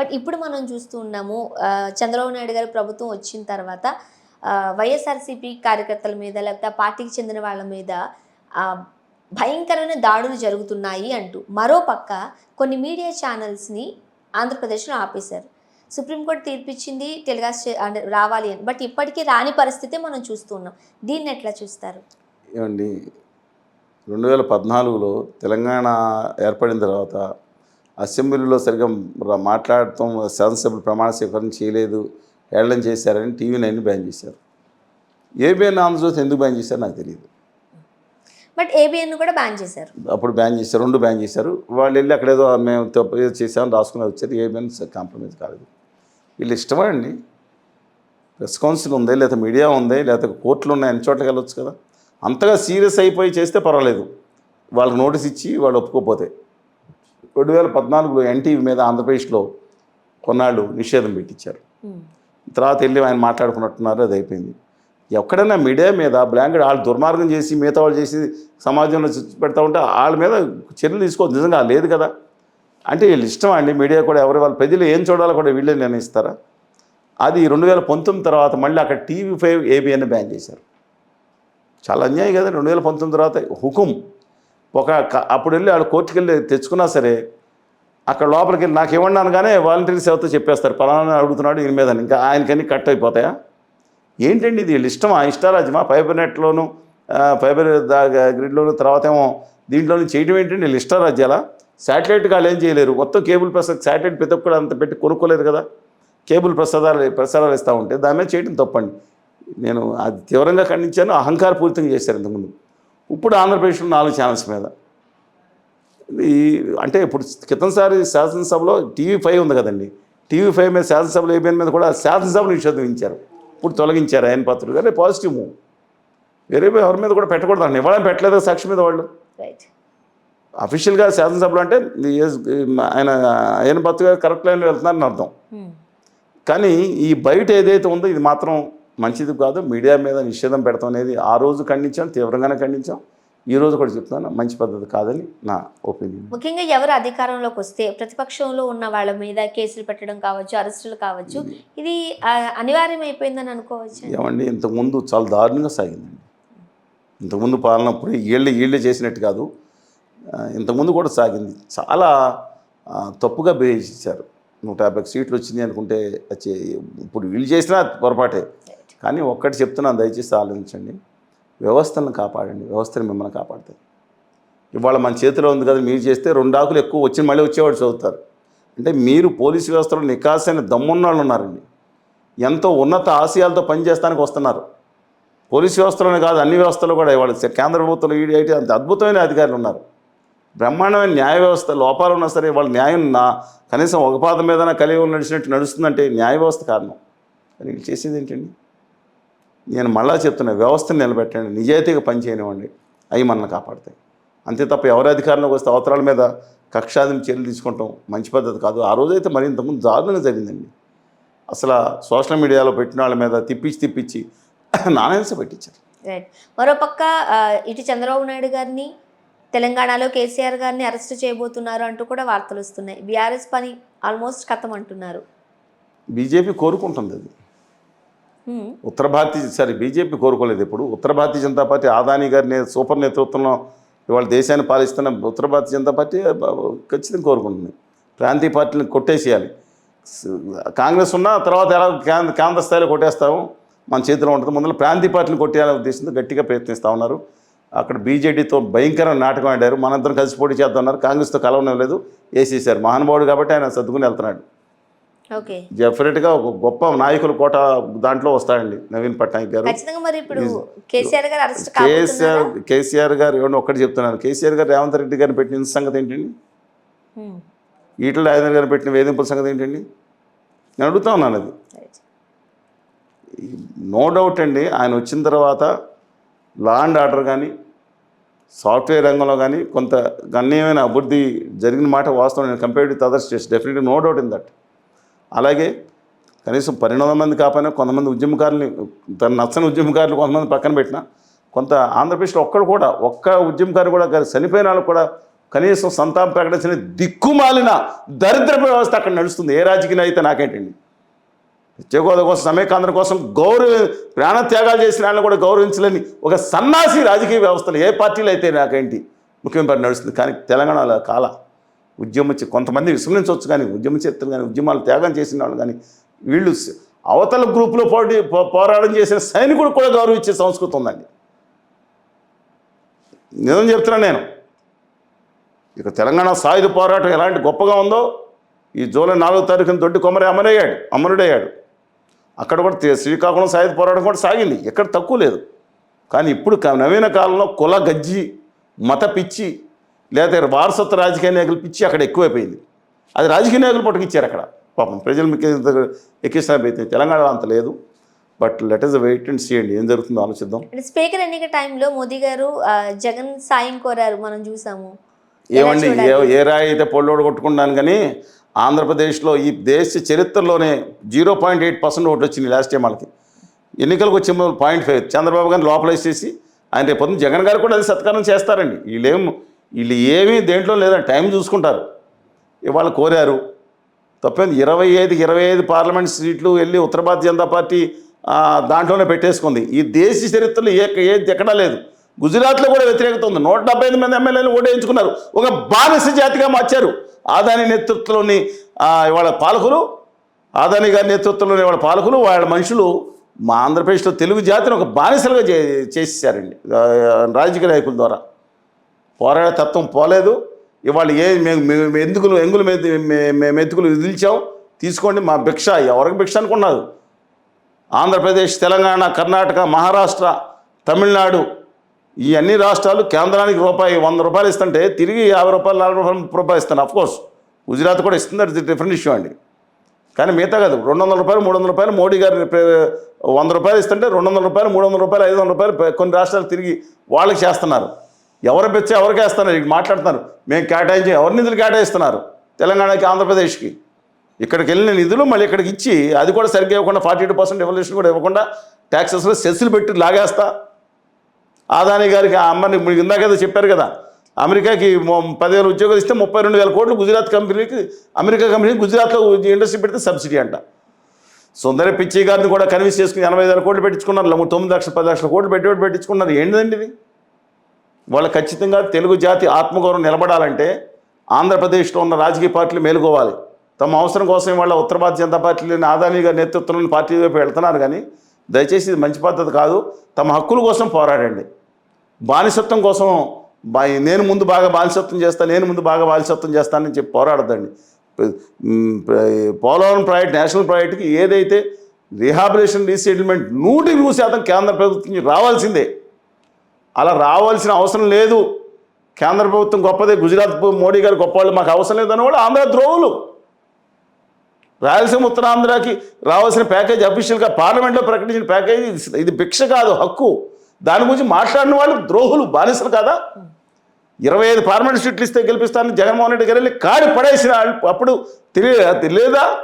But ఇప్పుడు మనం చూస్తూ ఉన్నాము చంద్రబాబు నాయుడు గారి ప్రభుత్వం వచ్చిన తర్వాత వైఎస్ఆర్సీపీ కార్యకర్తల మీద లేకపోతే ఆ పార్టీకి చెందిన వాళ్ళ మీద భయంకరమైన దాడులు జరుగుతున్నాయి అంటూ మరోపక్క కొన్ని మీడియా ఛానల్స్ని ఆంధ్రప్రదేశ్లో ఆపేశారు. సుప్రీంకోర్టు తీర్పిచ్చింది టెలికాస్ట్ అంటే రావాలి అని. బట్ ఇప్పటికీ రాని పరిస్థితి మనం చూస్తూ ఉన్నాం. దీన్ని ఎట్లా చూస్తారు? ఏమండి రెండు వేల పద్నాలుగులో తెలంగాణ ఏర్పడిన తర్వాత అసెంబ్లీలో సరిగ్గా మాట్లాడటం శాసనసభ్యులు ప్రమాణ స్వీకారం చేయలేదు హేళన చేశారని టీవీ నైన్ బ్యాన్ చేశారు. ఏబిఎన్ ఆంధ్రజ్యోతి ఎందుకు బ్యాన్ చేశారో నాకు తెలియదు. బట్ ఏబిఎన్ కూడా బ్యాన్ చేశారు. అప్పుడు బ్యాన్ చేశారు రెండు బ్యాన్ చేశారు. వాళ్ళు వెళ్ళి అక్కడ ఏదో మేము తప్పు ఏదో చేసామని రాసుకుని వచ్చారు. ఏబిఎన్ కాంప్రమైజ్ కాలేదు. వీళ్ళు ఇష్టమే అండి? ప్రెస్ కౌన్సిల్ ఉంది? లేకపోతే మీడియా ఉంది? లేకపోతే కోర్టులు ఉన్నాయి? అన్ని చోట్లకి వెళ్ళొచ్చు కదా. అంతగా సీరియస్ అయిపోయి చేస్తే పర్వాలేదు. వాళ్ళకి నోటీస్ ఇచ్చి వాళ్ళు ఒప్పుకోపోతే రెండు వేల పద్నాలుగులో ఎన్టీవీ మీద ఆంధ్రప్రదేశ్లో కొన్నాళ్ళు నిషేధం పెట్టించారు. తర్వాత వెళ్ళి ఆయన మాట్లాడుకున్నట్టున్నారు అది అయిపోయింది. ఎక్కడైనా మీడియా మీద బ్లాంకెట్ వాళ్ళు దుర్మార్గం చేసి మిగతా వాళ్ళు చేసి సమాజంలో పెడతా ఉంటే వాళ్ళ మీద చర్యలు తీసుకోవద్దు. నిజంగా లేదు కదా. అంటే వీళ్ళు ఇష్టం అండి? మీడియా కూడా ఎవరి వాళ్ళ ప్రజలు ఏం చూడాలో కూడా వీళ్ళే నిర్ణయిస్తారా? అది రెండు వేల పంతొమ్మిది తర్వాత మళ్ళీ అక్కడ టీవీ ఫైవ్ ఏబిఎన్ బ్యాన్ చేశారు. చాలా అన్యాయం కదా రెండు వేల పంతొమ్మిది తర్వాత హుకుం. ఒక అప్పుడు వెళ్ళి వాళ్ళు కోర్టుకి వెళ్ళి తెచ్చుకున్నా సరే అక్కడ లోపలికి వెళ్ళి నాకు ఇవ్వండి అనగానే వాలంటీర్స్ ఎవరితో చెప్పేస్తారు పలానా అడుగుతున్నాడు ఈయన మీద ఇంకా ఆయనకన్నీ కట్ అయిపోతాయా? ఏంటండి ఇది? వీళ్ళు ఇష్టమా ఇష్టారాజ్యమా ఫైబర్ నెట్లోను ఫైబర్ గ్రిడ్లోను తర్వాత ఏమో దీంట్లోనూ చేయడం ఏంటండి వీళ్ళు ఇష్టారాజ్యాలా శాటిలైట్ వాళ్ళు ఏం చేయలేరు? మొత్తం కేబుల్ ప్రసాద్ శాటిలైట్ ప్రతి ఒక్కడు అంత పెట్టి కొనుక్కోలేరు కదా? కేబుల్ ప్రసాదాలు ప్రసారాలు ఇస్తూ ఉంటే దాని మీద చేయడం తప్పండి. నేను అది తీవ్రంగా ఖండించాను అహంకారపూరితంగా చేశారు ఇంతకుముందు. ఇప్పుడు ఆంధ్రప్రదేశ్లో నాలుగు ఛానల్స్ మీద. ఈ అంటే ఇప్పుడు క్రితంసారి శాసనసభలో టీవీ ఫైవ్ ఉంది కదండి. టీవీ ఫైవ్ మీద శాసనసభలో ఏబిఎన్ మీద కూడా శాసనసభ నిషేధించారు ఇప్పుడు తొలగించారు ఆయన పత్రులు కానీ పాజిటివ్ మూవ్ వేరే ఎవరి మీద కూడా పెట్టకూడదు అండి పెట్టలేదు సాక్షి మీద వాళ్ళు? అఫీషియల్గా శాసనసభలో అంటే ఆయన ఆయన పత్రిక కరెక్ట్ లైన్లో వెళ్తున్నారని అర్థం. కానీ ఈ బయట ఏదైతే ఉందో ఇది మాత్రం మంచిది కాదు మీడియా మీద నిషేధం పెడతాం అనేది ఆ రోజు ఖండించాం తీవ్రంగానే ఖండించాం. ఈ రోజు కూడా చెప్తున్నాను మంచి పద్ధతి కాదని నా ఒపీనియన్. ముఖ్యంగా ఎవరు అధికారంలోకి వస్తే ప్రతిపక్షంలో ఉన్న వాళ్ళ మీద కేసులు పెట్టడం కావచ్చు అరెస్టులు కావచ్చు ఇది అనివార్యం అయిపోయిందని అనుకోవచ్చు? ఏమండి ఇంతకుముందు చాలా దారుణంగా సాగిందండి. ఇంతకుముందు పాలన అప్పుడు ఏళ్ళు ఏళ్ళే చేసినట్టు కాదు. ఇంతకుముందు కూడా సాగింది. చాలా తప్పుగా బిహేవ్ చేశారు. నూట యాభై సీట్లు వచ్చింది అనుకుంటే ఇప్పుడు వీళ్ళు చేసినా పొరపాటే. కానీ ఒక్కటి చెప్తున్నాను దయచేసి ఆలోచించండి. వ్యవస్థలను కాపాడండి. వ్యవస్థను మిమ్మల్ని కాపాడుతుంది ఇవాళ మన చేతిలో ఉంది కదా మీరు చేస్తే రెండు ఆకులు ఎక్కువ వచ్చి మళ్ళీ వచ్చేవాడు చదువుతారు. అంటే మీరు పోలీసు వ్యవస్థలో నికాసైన దమ్మున్న వాళ్ళు ఉన్నారండి. ఎంతో ఉన్నత ఆశయాలతో పనిచేస్తానికి వస్తున్నారు. పోలీస్ వ్యవస్థలోనే కాదు అన్ని వ్యవస్థలు కూడా ఇవాళ కేంద్ర ప్రభుత్వంలో ఈడీ ఐటీ అంత అద్భుతమైన అధికారులు ఉన్నారు. బ్రహ్మాండమైన న్యాయ వ్యవస్థ లోపాలు ఉన్నా సరే వాళ్ళ న్యాయం నా కనీసం ఒక పాదం మీద కలిగి నడిచినట్టు నడుస్తుందంటే న్యాయ వ్యవస్థ కారణం. కానీ వీళ్ళు చేసేది ఏంటండి? నేను మళ్ళా చెప్తున్నా వ్యవస్థను నిలబెట్టండి నిజాయితీగా పనిచేయనివ్వండి. అవి మనల్ని కాపాడతాయి. అంతే తప్ప ఎవరి అధికారంలోకి వస్తే అవతరాల మీద కక్షాదిం చర్యలు తీసుకుంటాం మంచి పద్ధతి కాదు. ఆ రోజైతే మరి ఇంతకుముందు దారుణంగా జరిగిందండి. అసలు సోషల్ మీడియాలో పెట్టిన వాళ్ళ మీద తిప్పించి తిప్పించి నాణ్యత పెట్టించారు. రైట్. మరోపక్క ఇటు చంద్రబాబు నాయుడు గారిని తెలంగాణలో కేసీఆర్ గారిని అరెస్ట్ చేయబోతున్నారు అంటూ కూడా వార్తలు వస్తున్నాయి. బీఆర్ఎస్ పని ఆల్మోస్ట్ కథం అంటున్నారు బీజేపీ కోరుకుంటుంది అది. ఉత్తర భారతీయ సారీ బీజేపీ కోరుకోలేదు ఇప్పుడు ఉత్తర భారతీయ జనతా పార్టీ ఆదాని గారి సూపర్ నేతృత్వంలో ఇవాళ దేశాన్ని పాలిస్తున్న ఉత్తర భారతీయ జనతా పార్టీ ఖచ్చితంగా కోరుకుంటుంది. ప్రాంతీయ పార్టీలను కొట్టేసేయాలి. కాంగ్రెస్ ఉన్నా తర్వాత ఎలా కేంద్ర కేంద్ర స్థాయిలో కొట్టేస్తాము. మన చేతిలో ఉంటుంది. ముందర ప్రాంతీయ పార్టీని కొట్టేయాలనే ఉద్దేశంతో గట్టిగా ప్రయత్నిస్తూ ఉన్నారు. అక్కడ బీజేడీతో భయంకరమైన నాటకం ఆడారు. మనందరం కలిసి పోటీ చేద్దామన్నారు. కాంగ్రెస్తో కలవనివ్వలేదు వేసేసారు. మహానుభావుడు కాబట్టి ఆయన సర్దుకుని వెళ్తున్నాడు. డెఫినెట్గా ఒక గొప్ప నాయకుల కోట దాంట్లో వస్తాడండి నవీన్ పట్నాయక్ గారు. కేసీఆర్ కేసీఆర్ గారు ఏమన్నా ఒక్కటి చెప్తున్నాను కేసీఆర్ గారు రేవంత్ రెడ్డి గారిని పెట్టిన సంగతి ఏంటండి. ఈటల రాజేంద్ర గారిని పెట్టిన వేధింపుల సంగతి ఏంటండి? నేను అడుగుతా ఉన్నాను అది. నో డౌట్ అండి ఆయన వచ్చిన తర్వాత లా అండ్ ఆర్డర్ కానీ సాఫ్ట్వేర్ రంగంలో కానీ కొంత గణనీయమైన అభివృద్ధి జరిగిన మాట వాస్తవం. నేను compare with other states definitely no doubt in that అలాగే కనీసం పన్నెండు మంది కాకపోయినా కొంతమంది ఉద్యమకారుల్ని తన నచ్చని ఉద్యమకారులు కొంతమంది పక్కన పెట్టినా కొంత ఆంధ్రప్రదేశ్లో ఒక్కడు కూడా ఒక్క ఉద్యమకారు కూడా చనిపోయిన వాళ్ళు కూడా కనీసం సంతాపం ప్రకటించిన దిక్కుమాలిన దరిద్ర వ్యవస్థ అక్కడ నడుస్తుంది. ఏ రాజకీయాలు అయితే నాకేంటండి? ప్రత్యేక హోదా కోసం సమైకాంధ్ర కోసం గౌరవ ప్రాణత్యాగాలు చేసిన వాళ్ళని కూడా గౌరవించలేని ఒక సన్నాసి రాజకీయ వ్యవస్థలు ఏ పార్టీలు అయితే నాకేంటి ముఖ్యమంత్రి నడుస్తుంది. కానీ తెలంగాణలో కాల ఉద్యమం కొంతమంది విస్మరించవచ్చు కానీ ఉద్యమ చరిత్రలు కానీ ఉద్యమాలు త్యాగం చేసిన వాళ్ళు కానీ వీళ్ళు అవతల గ్రూపులో పోటీ పో- పోరాటం చేసిన సైనికుడు కూడా గౌరవించే సంస్కృతి ఉందండి. నిజం చెప్తున్నాను నేను. ఇక తెలంగాణ సాయుధ పోరాటం ఎలాంటి గొప్పగా ఉందో ఈ జూలై నాలుగో తారీఖున దొడ్డి కొమరి అమరయ్యాడు అమరుడయ్యాడు. అక్కడ కూడా శ్రీకాకుళం సాయుధ పోరాటం కూడా సాగింది. ఎక్కడ తక్కువ లేదు. కానీ ఇప్పుడు నవీన కాలంలో కుల గజ్జి మత పిచ్చి లేదా వారసత్వ రాజకీయ నాయకులు పిచ్చి అక్కడ ఎక్కువైపోయింది. అది రాజకీయ నాయకులు పట్టుకిచ్చారు అక్కడ. పాపం ప్రజలు మీకు ఎక్కిస్తారైతే తెలంగాణలో అంత లేదు. But let is wait and see అండి ఏం జరుగుతుందో ఆలోచిద్దాం. స్పీకర్ ఎన్నిక టైంలో మోదీ గారు జగన్ సాయం కోరారు మనం చూసాము. ఏమండి ఏ? ఏ రాయి అయితే పొల్లోడు కొట్టుకున్నాను కానీ ఆంధ్రప్రదేశ్లో ఈ దేశ చరిత్రలోనే zero point eight percent vote వచ్చింది లాస్ట్ టైం వాళ్ళకి. ఎన్నికలకు వచ్చే పాయింట్ ఫైవ్ చంద్రబాబు గారిని లోపలేసేసి ఆయన రేపు జగన్ గారు కూడా అది సత్కారం చేస్తారండి. వీళ్ళేం వీళ్ళు ఏమీ దేంట్లో లేదని టైం చూసుకుంటారు. ఇవాళ కోరారు. తప్పేంది? ఇరవై ఐదు ఇరవై ఐదు పార్లమెంట్ సీట్లు వెళ్ళి ఉత్తర భారతీయ జనతా పార్టీ దాంట్లోనే పెట్టేసుకుంది. ఈ దేశ చరిత్రలో ఏ ఏది ఎక్కడా లేదు. గుజరాత్లో కూడా వ్యతిరేకత ఉంది. నూట డెబ్బై ఐదు మంది ఎమ్మెల్యేలు ఓటేయించుకున్నారు. ఒక బానిస జాతిగా మార్చారు. ఆదాని నేతృత్వంలోని ఇవాళ పాలకులు ఆదాని గారి నేతృత్వంలోని వాళ్ళ పాలకులు వాళ్ళ మనుషులు మా ఆంధ్రప్రదేశ్లో తెలుగు జాతిని ఒక బానిసలుగా చే చేసేసారండి రాజకీయ నాయకుల ద్వారా. పోరాడే తత్వం పోలేదు. ఇవాళ ఏ మేము మేము ఎందుకులు ఎంగులు మేము ఎత్తుకులు విధిల్చాం తీసుకోండి మా భిక్ష. ఎవరికి భిక్ష అనుకున్నారు? ఆంధ్రప్రదేశ్ తెలంగాణ కర్ణాటక మహారాష్ట్ర తమిళనాడు ఈ అన్ని రాష్ట్రాలు కేంద్రానికి రూపాయి వంద రూపాయలు ఇస్తుంటే తిరిగి యాభై రూపాయలు నలభై రూపాయలు ముప్పై రూపాయలు ఇస్తాను అఫ్కోర్స్ గుజరాత్ కూడా ఇస్తుంది అది డిఫరెంట్ ఇష్యూ అండి. కానీ మిగతా కాదు రెండు వందల రూపాయలు మూడు వందల రూపాయలు మోడీ గారు వంద రూపాయలు ఇస్తుంటే రెండు వందల రూపాయలు మూడు వందల రూపాయలు ఐదు వందల రూపాయలు కొన్ని రాష్ట్రాలు తిరిగి వాళ్ళకి చేస్తున్నారు. ఎవరు పెంచి ఎవరికి వేస్తున్నారు? మాట్లాడుతున్నారు. మేము కేటాయించి ఎవరి నిధులు కేటాయిస్తున్నారు? తెలంగాణకి ఆంధ్రప్రదేశ్కి. ఇక్కడికి వెళ్ళిన నిధులు మళ్ళీ ఇక్కడికి ఇచ్చి అది కూడా సరిగ్గా ఇవ్వకుండా ఫార్టీ ఎయిట్ పర్సెంట్ రెవల్యూషన్ కూడా ఇవ్వకుండా ట్యాక్సెస్లో సెస్సులు పెట్టి లాగేస్తా. ఆదాని గారికి ఆ అమ్మని ఇందాక చెప్పారు కదా అమెరికాకి పదివేల ఉద్యోగాలు ఇస్తే ముప్పై రెండు వేల కోట్లు గుజరాత్ కంపెనీకి అమెరికా కంపెనీకి గుజరాత్లో ఇండస్ట్రీ పెడితే సబ్సిడీ అంట. సుందర పిచ్చి గారిని కూడా కన్విన్స్ చేసుకుని ఎనభై వేల కోట్లు పెట్టించుకున్నారు. తొమ్మిది లక్షల పది లక్షల కోట్లు పెట్టుబడి పెట్టించుకున్నారు ఏంటిదండి ఇది? వాళ్ళు ఖచ్చితంగా తెలుగు జాతి ఆత్మగౌరవం నిలబడాలంటే ఆంధ్రప్రదేశ్లో ఉన్న రాజకీయ పార్టీలు మేలుకోవాలి. తమ అవసరం కోసం వాళ్ళ ఉత్తర భారతీయ జనతా పార్టీలోని ఆదానీ గారి నేతృత్వంలోని పార్టీ వైపు వెళ్తున్నారు కానీ దయచేసి ఇది మంచి పద్ధతి కాదు. తమ హక్కుల కోసం పోరాడండి. బానిసత్వం కోసం బా నేను ముందు బాగా బానిసత్వం చేస్తాను నేను ముందు బాగా బానిసత్వం చేస్తానని చెప్పి పోరాడద్దండి. పోలవరం ప్రాజెక్ట్ నేషనల్ ప్రాజెక్ట్కి ఏదైతే రీహాబిలేషన్ రీసెటిల్మెంట్ నూటికి నూరు శాతం కేంద్ర ప్రభుత్వం రావాల్సిందే. అలా రావాల్సిన అవసరం లేదు. కేంద్ర ప్రభుత్వం గొప్పదే గుజరాత్ మోడీ గారు గొప్పవాళ్ళు మాకు అవసరం లేదని కూడా ఆంధ్ర ద్రోవులు రాయలసీమ ఉత్తరాంధ్రకి రావాల్సిన ప్యాకేజ్ అఫీషియల్గా పార్లమెంట్లో ప్రకటించిన ప్యాకేజ్ ఇది- భిక్ష కాదు హక్కు. దాని గురించి మాట్లాడిన వాళ్ళు ద్రోహులు బానిసలు కదా. ఇరవై ఐదు పార్లమెంట్ సీట్లు ఇస్తే గెలిపిస్తానని జగన్మోహన్ రెడ్డి గారు వెళ్ళి కాడి పడేసిన అప్పుడు తెలియదా తెలియదా?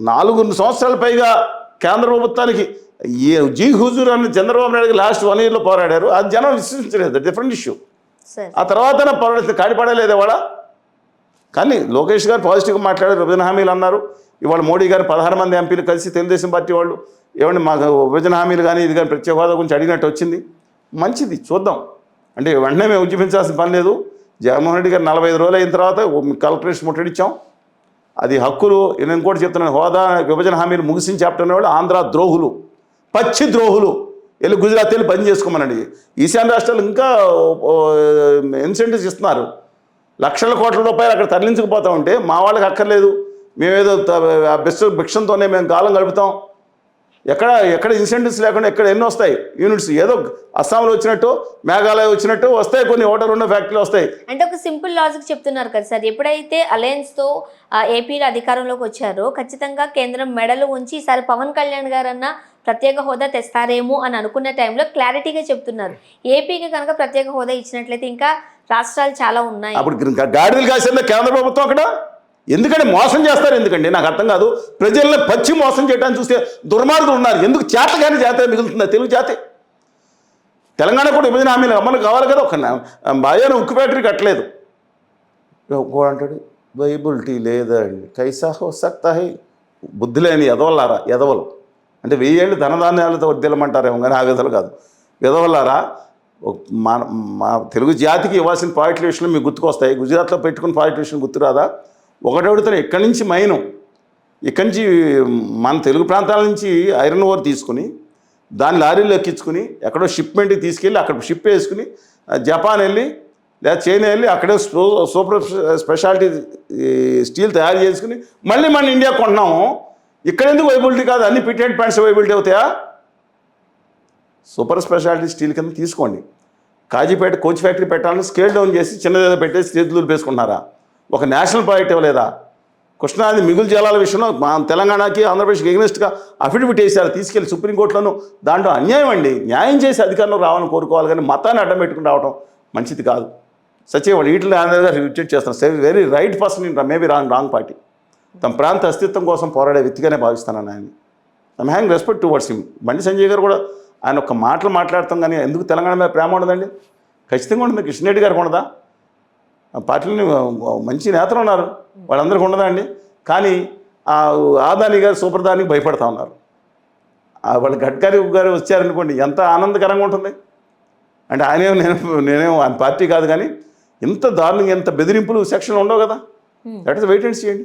నాలుగు సంవత్సరాల పైగా కేంద్ర ప్రభుత్వానికి ఈ జీ హుజూర్ అని చంద్రబాబు నాయుడు గారు లాస్ట్ వన్ ఇయర్లో పోరాడారు. అది జనం విశ్వసించలేదు. డిఫరెంట్ ఇష్యూ ఆ తర్వాత పోరాడితే కాడిపడలేదు వాడ కానీ లోకేష్ గారు పాజిటివ్గా మాట్లాడారు. విభజన హామీలు అన్నారు. ఇవాళ మోడీ గారు పదహారు మంది ఎంపీలు కలిసి తెలుగుదేశం పార్టీ వాళ్ళు ఏమండి మాకు విభజన హామీలు కానీ ఇది కానీ ప్రత్యేక హోదా గురించి అడిగినట్టు వచ్చింది. మంచిది. చూద్దాం. అంటే వెంటనే మేము ఉద్యమించాల్సిన పని లేదు. జగన్మోహన్ రెడ్డి గారు నలభై ఐదు రోజులు అయిన తర్వాత కలెక్టరేషన్ ముట్టడిచ్చాం అది హక్కులు. నేను ఇంకోటి చెప్తున్నాను. హోదా విభజన హామీలు ముగిసిన చాప్టర్ వాళ్ళు ఆంధ్ర ద్రోహులు. పచ్చి ద్రోహులు. వెళ్ళి గుజరాత్ వెళ్ళి పని చేసుకోమనండి. ఈశాన్య రాష్ట్రాలు ఇంకా ఇన్సెంటివ్స్ ఇస్తున్నారు. లక్షల కోట్ల రూపాయలు అక్కడ తరలించకపోతా ఉంటే మా వాళ్ళకి అక్కర్లేదు. మేమేదో త- భిక్షంతోనే మేము కాలం గడుపుతాం. ఎక్కడ ఎక్కడ ఇన్సెంటివ్స్ లేకుండా ఎక్కడ ఎన్ని వస్తాయి. యూనిట్స్ ఏదో అస్సాంలో వచ్చినట్టు మేఘాలయ వచ్చినట్టు వస్తాయి కొన్ని ఓటర్ ఉన్న ఫ్యాక్టరీలు వస్తాయి. అంటే ఒక సింపుల్ లాజిక్ చెప్తున్నారు కదా సార్. ఎప్పుడైతే అలయన్స్తో ఆ, ఏపీలో అధికారంలోకి వచ్చారో ఖచ్చితంగా కేంద్రం మెడలు ఉంచి ఈసారి పవన్ కళ్యాణ్ గారన్న ప్రత్యేక హోదా తెస్తారేమో అని అనుకున్న టైంలో క్లారిటీగా చెప్తున్నారు. ఏపీకి కనుక ప్రత్యేక హోదా ఇచ్చినట్లయితే ఇంకా రాష్ట్రాలు చాలా ఉన్నాయి. అప్పుడు గాడిదలు కాసిందా కేంద్ర ప్రభుత్వం అక్కడ? ఎందుకంటే మోసం చేస్తారు ఎందుకండి? నాకు అర్థం కాదు. ప్రజల్ని పచ్చి మోసం చేయడానికి చూస్తే దుర్మార్గులు ఉన్నారు. ఎందుకు చేత కానీ జాతి మిగులుతుందా? తెలుగు జాతి. తెలంగాణ కూడా విభజన హామీలు అమలు కావాలి కదా. ఒక భార్యను ఉక్కు ఫ్యాక్టరీ కట్టలేదు. అంటాడు వైబిలిటీ లేదండి. కైసా సక్తాహి బుద్ధి లేని ఎదవల్లారా ఎదవలు అంటే వెయ్యేళ్ళు ధనధాన్యాలతో వర్దిల్లమంటారేమో కానీ ఆ విధాలు కాదు. ఎదవల్లారా మన మా తెలుగు జాతికి ఇవ్వాల్సిన పాయింట్ల విషయంలో మీకు గుర్తుకొస్తాయి. గుజరాత్లో పెట్టుకున్న పాయింట్ల విషయం గుర్తురాదా? ఒకటడుగుతారు ఎక్కడి నుంచి మైను. ఇక్కడి నుంచి మన తెలుగు ప్రాంతాల నుంచి ఐరన్ ఓర్ తీసుకుని దాన్ని లారీలో ఎక్కించుకుని ఎక్కడో షిప్మెంట్కి తీసుకెళ్ళి అక్కడ షిప్ వేసుకుని జపాన్ వెళ్ళి లేదా చైనా వెళ్ళి అక్కడే సూపర్ స్పెషాలిటీ స్టీల్ తయారు చేసుకుని మళ్ళీ మన ఇండియా కొంటున్నాము ఇక్కడ ఎందుకు వైబిలిటీ కాదు? అన్ని పిట్ అండ్ ప్యాంట్స్ వైబిలిటీ అవుతాయా? సూపర్ స్పెషాలిటీ స్టీల్ కింద తీసుకోండి. కాజీపేట కోచ్ ఫ్యాక్టరీ పెట్టాలని స్కేల్ డౌన్ చేసి చిన్నదేదో పెట్టేసి చేతులు వేసుకుంటున్నారా ఒక నేషనల్ ప్రాజెక్ట్ ఇవ్వలేదా? కృష్ణాది మిగులు జలాల విషయంలో మా తెలంగాణకి ఆంధ్రప్రదేశ్కి ఎగ్నెస్ట్గా అఫిడవిట్ వేశారు. తీసుకెళ్ళి సుప్రీంకోర్టులను దాంట్లో అన్యాయం అండి. న్యాయం చేసి అధికారంలో రావాలని కోరుకోవాలి కానీ మతాన్ని అడ్డం పెట్టుకుని రావడం మంచిది కాదు. సచివాడు ఈటల ఆంధ్ర గారు రిజెక్ట్ చేస్తున్నారు. Very right person in maybe wrong wrong party తమ ప్రాంత అస్తిత్వం కోసం పోరాడే వ్యక్తిగానే భావిస్తాను ఆయన. I'm hang respect towards him Bandi Sanjay గారు కూడా ఆయన ఒక మాటలు మాట్లాడతాం కానీ ఎందుకు తెలంగాణ మీద ప్రేమ ఉండదండి? ఖచ్చితంగా ఉంటుంది కృష్ణ రెడ్డి గారికి ఉండదా? ఆ పార్టీని మంచి నేతలు ఉన్నారు. వాళ్ళందరికీ ఉండదా అండి? కానీ ఆ ఆదాని గారు సూపర్దానికి భయపడతా ఉన్నారు. వాళ్ళు గడ్కరీ గారు వచ్చారనుకోండి ఎంత ఆనందకరంగా ఉంటుంది. అంటే ఆయనేమో నేను నేనేమో ఆయన పార్టీ కాదు కానీ ఇంత దారుణంగా ఎంత బెదిరింపులు సెక్షన్ ఉండవు కదా? దట్ ఇస్ వెయిట్ అండ్ చేయండి